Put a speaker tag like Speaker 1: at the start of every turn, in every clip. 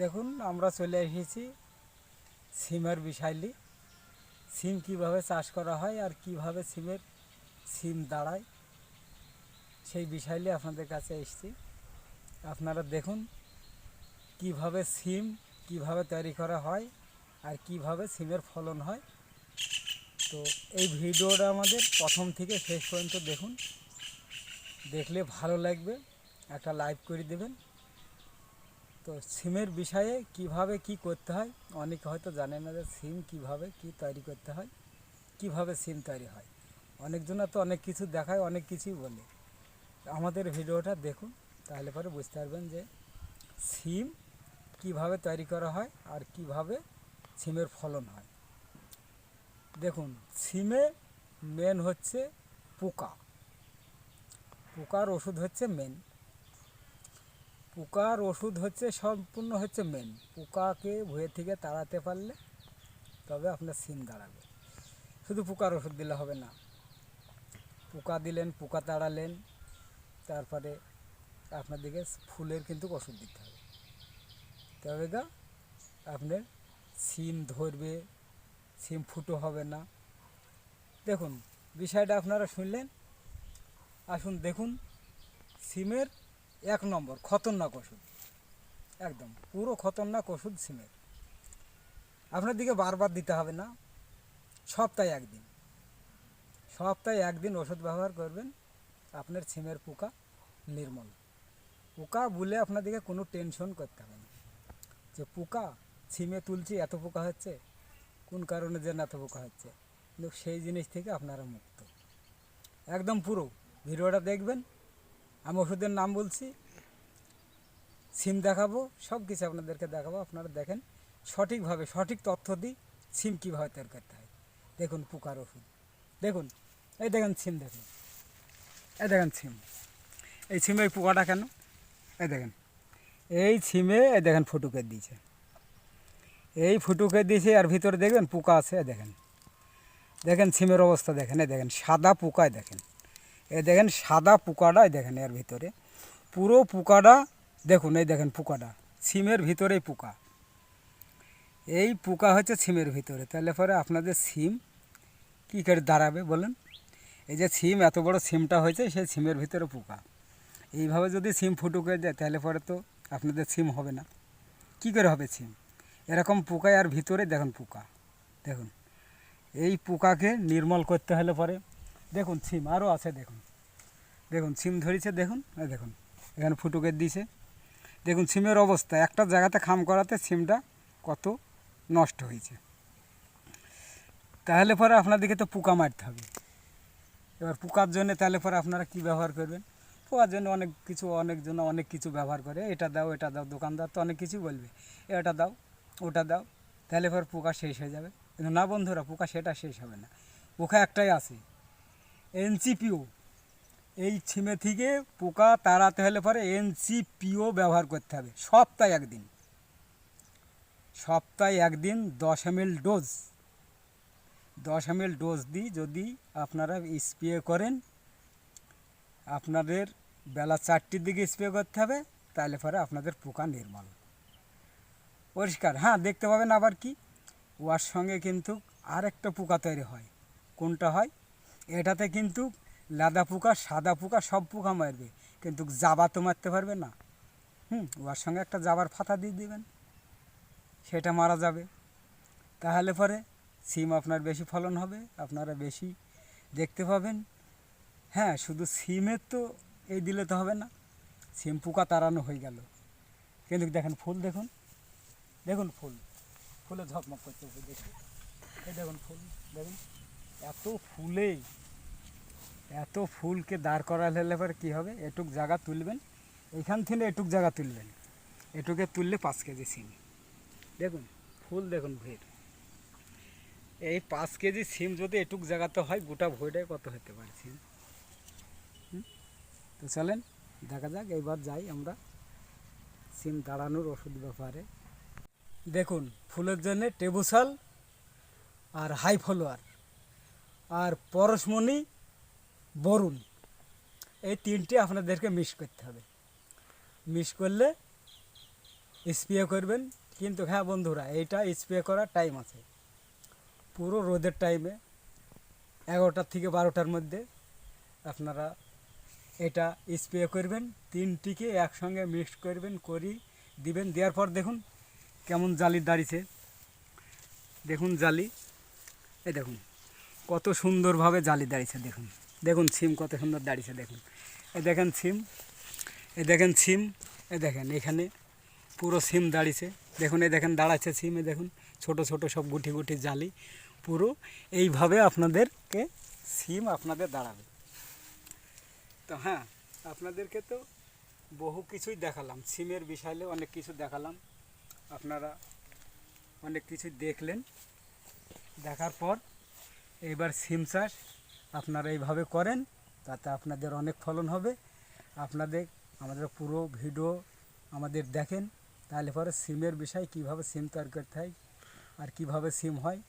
Speaker 1: দেখুন, আমরা চলে এসেছি সিমের বিষাইলি সিম কীভাবে চাষ করা হয় আর কীভাবে সিমের সিম দাঁড়ায়, সেই বিষাইলি আপনাদের কাছে এসেছি। আপনারা দেখুন কীভাবে সিম কীভাবে তৈরি করা হয় আর কীভাবে সিমের ফলন হয়। তো এই ভিডিওটা আমাদের প্রথম থেকে শেষ পর্যন্ত দেখুন। দেখলে ভালো লাগবে, একটা লাইক করে দেবেন। তো সিমের বিষয়ে কীভাবে কি করতে হয়? অনেকে হয়তো জানে না যে সিম কীভাবে কি তৈরি করতে হয়, কীভাবে সিম তৈরি হয়। অনেকজনা তো অনেক কিছু দেখায়, অনেক কিছুই বলে। আমাদের ভিডিওটা দেখুন, তাহলে পরে বুঝতে পারবেন যে সিম কীভাবে তৈরি করা হয় আর কীভাবে সিমের ফলন হয়। দেখুন, সিমে মেন হচ্ছে পোকা। পোকার ওষুধ হচ্ছে মেন পোকার ওষুধ হচ্ছে, সম্পূর্ণ হচ্ছে মেন পোকাকে ভুঁয়ে থেকে তাড়াতে পারলে তবে আপনার সিম দাঁড়াবে শুধু পোকার ওষুধ দিলে হবে না। পোকা দিলেন, পোকা তাড়ালেন, তারপরে আপনাদেরকে ফুলের কিন্তু ওষুধ দিতে হবে। তবে গা, আপনার সিম ধরবে সিম ফুটো হবে না। দেখুন, বিষয়টা আপনারা শুনলেন। আসুন, দেখুন সিমের এক নম্বর, খতরনাক ওষুধ। একদম, পুরো খতরনাক ওষুধ সিমের। আপনার দিকে বারবার দিতে হবে না, সপ্তাহে একদিন। সপ্তাহে একদিন ওষুধ ব্যবহার করবেন, আপনার সিমের পোকা নির্মল। পোকা বলে আপনাদেরকে কোনো টেনশন করতে হবে না। যে পোকা সিমে তুলছি, এত পোকা হচ্ছে, কোন কারণে যে এত পোকা হচ্ছে? কিন্তু সেই জিনিস থেকে আপনারা মুক্ত। একদম পুরো, ভিডিওটা দেখবেন আমি ওষুধের নাম বলছি। সিম দেখাবো, সব কিছু আপনাদেরকে দেখাবো, আপনারা দেখেন। সঠিকভাবে, সঠিক তথ্য দিই, সিম কীভাবে তৈরি করতে হয়। দেখুন পোকার ওষুধ। দেখুন, এই দেখেন সিম দেখুন। এই দেখেন সিম। এই সিমে এই পোকাটা কেন? এই দেখেন। এই সিমে এই দেখেন ফুটুকে দিয়েছে। এই ফুটুকে দিয়েছে আর ভিতরে দেখবেন পোকা আছে দেখেন। দেখেন সিমের অবস্থা দেখেন, এই দেখেন, সাদা পোকায় দেখেন। এই দেখেন সাদা পোকাটা দেখেন এর ভিতরে। পুরো পোকাটা, দেখুন, এই দেখেন পোকাটা, সিমের ভিতরেই পোকা। এই পোকা হচ্ছে সিমের ভিতরে। তাহলে পরে আপনাদের সিম কী করে দাঁড়াবে বলেন? এই যে সিম, এত বড় সিমটা হয়েছে, সেই সিমের ভিতরে পোকা। এইভাবে যদি সিম ফুটুকে দেয়, তাহলে পরে তো আপনাদের সিম হবে না। কী করে হবে সিম? এরকম পোকায় আর ভিতরে দেখুন পোকা। দেখুন, এই পোকাকে নির্মল করতে হলে পরে দেখুন সিম আরও আছে, দেখুন। দেখুন সিম ধরেছে, দেখুন দেখুন, এখানে ফুটুকে দিছে। দেখুন সিমের অবস্থা, একটা জায়গাতে খাম করাতে সিমটা কত নষ্ট হয়েছে। তাহলে পরে আপনাদেরকে তো পোকা মারতে হবে। এবার পোকার জন্য তাহলে পরে আপনারা কি ব্যবহার করবেন? পোকার জন্য অনেক কিছু অনেকজন অনেক কিছু ব্যবহার করে। এটা দাও এটা দাও, দোকানদার তো অনেক কিছু বলবে। এটা দাও, ওটা দাও, তাহলে পরে পোকা শেষ হয়ে যাবে। কিন্তু না বন্ধুরা, পোকা সেটা শেষ হবে না। পোকা একটাই আছে। এনসিপিও। এই ছিমে থেকে পোকা তাড়াতে হলে পরে এনসিপিও ব্যবহার করতে হবে, সপ্তাহে একদিন। সপ্তাহে একদিন দশ এম ডোজ। দশ এম ডোজ দিই যদি আপনারা স্প্রে করেন, আপনাদের বেলা চারটির দিকে স্প্রে করতে হবে, তাহলে পরে আপনাদের পোকা নির্মল। পরিষ্কার। হ্যাঁ দেখতে পাবেন আবার কি? ওয়ার সঙ্গে কিন্তু আর একটা পোকা তৈরি হয়। কোনটা হয়? এটাতে কিন্তু লাদা পোকা, সাদা পোকা, সব পোকা মারবে। কিন্তু জাবা তো মারতে পারবে না। হুম ওয়ার সঙ্গে একটা জাবার ফাতা দিয়ে দেবেন। সেটা মারা যাবে। তাহলে পরে সিম আপনার বেশি ফলন হবে, আপনারা বেশি দেখতে পাবেন। হ্যাঁ শুধু সিমের তো এই দিলে তো হবে না। সিম পোকা তাড়ানো হয়ে গেল। কিন্তু দেখেন ফুল দেখুন। দেখুন ফুল। ফুলে ঝকমক করতে দেখুন। এই দেখুন ফুল। দেখুন। এত ফুলে, এত ফুলকে দাঁড় করালে পরে কী হবে? এটুক জায়গা তুলবেন, এখান থেকে এটুক জায়গা তুলবেন। এটুকে তুললে পাঁচ কেজি সিম। দেখুন, ফুল দেখুন ভুঁয়ের এই পাঁচ কেজি সিম যদি এটুক জায়গাতে হয়, গোটা ভুঁইটাই কত হতে পারে সিম? তো চলেন, দেখা যাক, এইবার যাই আমরা সিম দাঁড়ানোর ওষুধ ব্যাপারে। দেখুন, ফুলের জন্য টেবুসাল আর হাই ফলোয়ার। আর পরশমণি, বরুণ। এই তিনটে আপনাদেরকে মিস করতে হবে। মিস করলে স্প্রে করবেন। কিন্তু হ্যাঁ বন্ধুরা, এইটা স্প্রে করার টাইম আছে। পুরো রোদের টাইমে এগারোটার থেকে বারোটার মধ্যে আপনারা এটা স্প্রে করবেন। তিনটিকে একসঙ্গে মিক্স করবেন, করি, দিবেন। দেওয়ার পর দেখুন কেমন জালি দাঁড়িয়েছে। দেখুন জালি। এই দেখুন। কত সুন্দরভাবে জালি দাঁড়িয়েছে, দেখুন। দেখুন সিম কত সুন্দর দাঁড়িয়েছে, দেখুন। এ দেখেন সিম এ দেখেন সিম এ দেখেন এখানে পুরো সিম দাঁড়িয়েছে। দেখুন এই দেখেন দাঁড়াচ্ছে সিম এ দেখুন, ছোট ছোট সব গুটি গুটি জালি পুরো এইভাবে আপনাদেরকে সিম আপনাদের দাঁড়াবে। তো হ্যাঁ আপনাদেরকে তো বহু কিছুই দেখালাম। সিমের বিষয়ে অনেক কিছু দেখালাম। আপনারা অনেক কিছু দেখলেন। দেখার পর এইবার সিম চাষ আপনারা এইভাবে করেন, তাতে আপনাদের অনেক ফলন হবে। আপনাদের, আমাদের পুরো ভিডিও আমাদের দেখেন, তাহলে পরে সিমের বিষয় কীভাবে সিম তৈরি করতে হয় আর কীভাবে সিম হয়,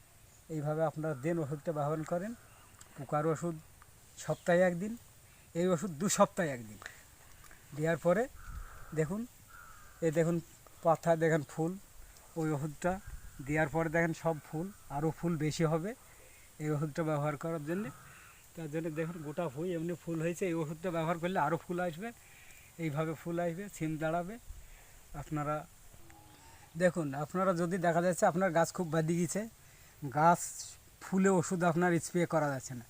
Speaker 1: এইভাবে আপনারা দেন ওষুধটা ব্যবহার করেন। পোকার ওষুধ সপ্তাহে একদিন, এই ওষুধ দু সপ্তাহে একদিন। দেওয়ার পরে দেখুন এ দেখুন পাতা দেখেন ফুল, ওই ওষুধটা দেওয়ার পরে দেখেন সব ফুল, আরও ফুল বেশি হবে। এই ওষুধটা ব্যবহার করার জন্যে। তার জন্য দেখুন গোটা ফুল এমনি ফুল হয়েছে, এই ওষুধটা ব্যবহার করলে আরও ফুল আসবে। এইভাবে ফুল আসবে, সিম দাঁড়াবে। আপনারা দেখুন, আপনারা যদি দেখা যাচ্ছে আপনার গাছ খুব বাদি গেছে, গাছ ফুলে ওষুধ আপনার স্প্রে করা যাচ্ছে না।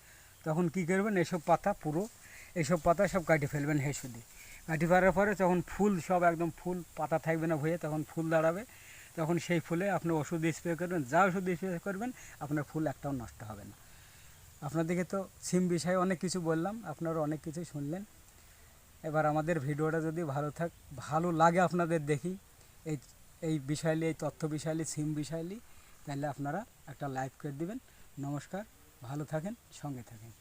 Speaker 1: তখন কি করবেন, এসব পাতা পুরো এইসব পাতা সব কাটি ফেলবেন হেসুদি। কাটি ফেলার পরে তখন ফুল সব একদম ফুল পাতা থাকবে না ভয়ে তখন ফুল দাঁড়াবে। তখন সেই ফুলে আপনি ওষুধ স্প্রে করবেন, যা ওষুধ স্প্রে করবেন, আপনার ফুল একটাও নষ্ট হবে না। আপনাদেরকে তো সিম বিষয়ে অনেক কিছু বললাম, আপনারা অনেক কিছু শুনলেন। এবার আমাদের ভিডিওটা যদি ভালো থাক, ভালো লাগে আপনাদের দেখি, এই এই বিষয়লি এই তথ্য বিষয়লি সিম বিষয়লি তাহলে আপনারা একটা লাইক করে দিবেন। নমস্কার, ভালো থাকেন, সঙ্গে থাকেন।